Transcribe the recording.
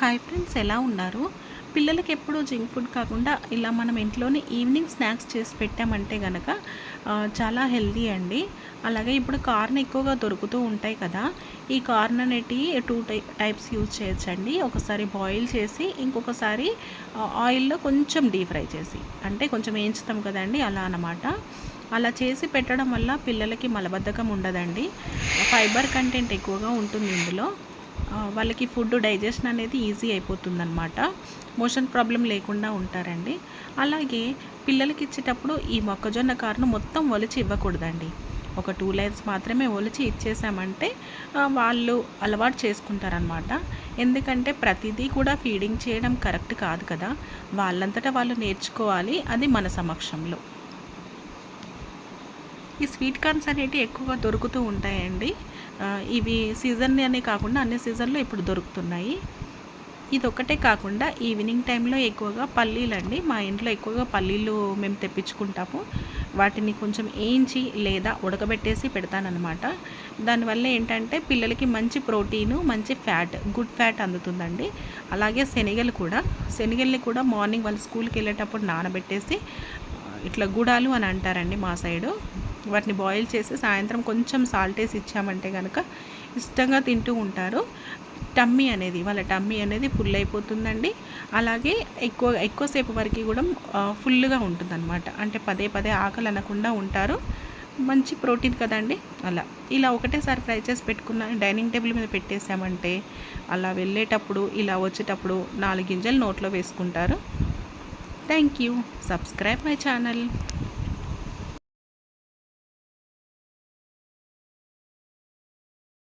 Hi friends ఎలా ఉన్నారు? పిల్లలకి ఎప్పుడూ జంక్ ఫుడ్ కాకుండా ఇలా మనం ఇంట్లోనే ఈవినింగ్ స్నాక్స్ చేసి పెట్టామంటే కనుక చాలా హెల్దీ అండి. అలాగే ఇప్పుడు కార్న్ ఎక్కువగా దొరుకుతూ ఉంటాయి కదా ఈ కార్న్ అనేటివి టూ టైప్స్ యూజ్ చేయొచ్చండి. ఒకసారి బాయిల్ చేసి ఇంకొకసారి ఆయిల్లో కొంచెం డీప్ ఫ్రై చేసి. అంటే కొంచెం వేయించుతాం కదండి అలా అన్నమాట. అలా చేసి పెట్టడం వల్ల పిల్లలకి మలబద్ధకం ఉండదండి. ఫైబర్ కంటెంట్ ఎక్కువగా ఉంటుంది ఇందులో. వాళ్ళకి ఫుడ్ డైజెషన్ అనేది ఈజీ అయిపోతుందన్నమాట. మోషన్ ప్రాబ్లం లేకుండా ఉంటారండి. అలాగే పిల్లలకి ఇచ్చేటప్పుడు ఈ మొక్కజొన్న కారును మొత్తం ఒలిచి ఇవ్వకూడదండి. ఒక టూ లైన్స్ మాత్రమే ఒలిచి ఇచ్చేసామంటే వాళ్ళు అలవాటు చేసుకుంటారనమాట ఎందుకంటే ప్రతిదీ కూడా ఫీడింగ్ చేయడం కరెక్ట్ కాదు కదా. వాళ్ళంతటా వాళ్ళు నేర్చుకోవాలి అది మన సమక్షంలో. ఈ స్వీట్ కార్న్స్ అనేవి ఎక్కువగా దొరుకుతూ ఉంటాయండి. ఇవి సీజన్ అనే కాకుండా అన్ని సీజన్లో ఇప్పుడు దొరుకుతున్నాయి. ఇది ఒకటే కాకుండా ఈవినింగ్ టైంలో ఎక్కువగా పల్లీలు అండి మా ఇంట్లో ఎక్కువగా పల్లీలు మేము తెప్పించుకుంటాము. వాటిని కొంచెం వేయించి లేదా ఉడకబెట్టేసి పెడతానమాట దానివల్ల ఏంటంటే పిల్లలకి మంచి ప్రోటీను మంచి ఫ్యాట్ గుడ్ ఫ్యాట్ అందుతుందండి. అలాగే శనగలు కూడా. శనగల్ని కూడా మార్నింగ్ వాళ్ళు స్కూల్కి వెళ్ళేటప్పుడు నానబెట్టేసి ఇట్లా గుడాలు అని అంటారండి మా సైడు. వాటిని బాయిల్ చేసి సాయంత్రం కొంచెం సాల్ట్ వేసి ఇచ్చామంటే కనుక ఇష్టంగా తింటూ ఉంటారు. టమ్మీ అనేది వాళ్ళ టమ్మీ అనేది ఫుల్ అయిపోతుందండి. అలాగే ఎక్కువ ఎక్కువసేపు వరకు కూడా ఫుల్గా ఉంటుందన్నమాట. అంటే పదే పదే ఆకలి అనకుండా ఉంటారు. మంచి ప్రోటీన్ కదండి. అలా. ఇలా ఒకటేసారి ఫ్రై చేసి పెట్టుకున్న డైనింగ్ టేబుల్ మీద పెట్టేసామంటే అలా వెళ్ళేటప్పుడు ఇలా వచ్చేటప్పుడు నాలుగు గింజలు నోట్లో వేసుకుంటారు. Thank you. Subscribe my channel.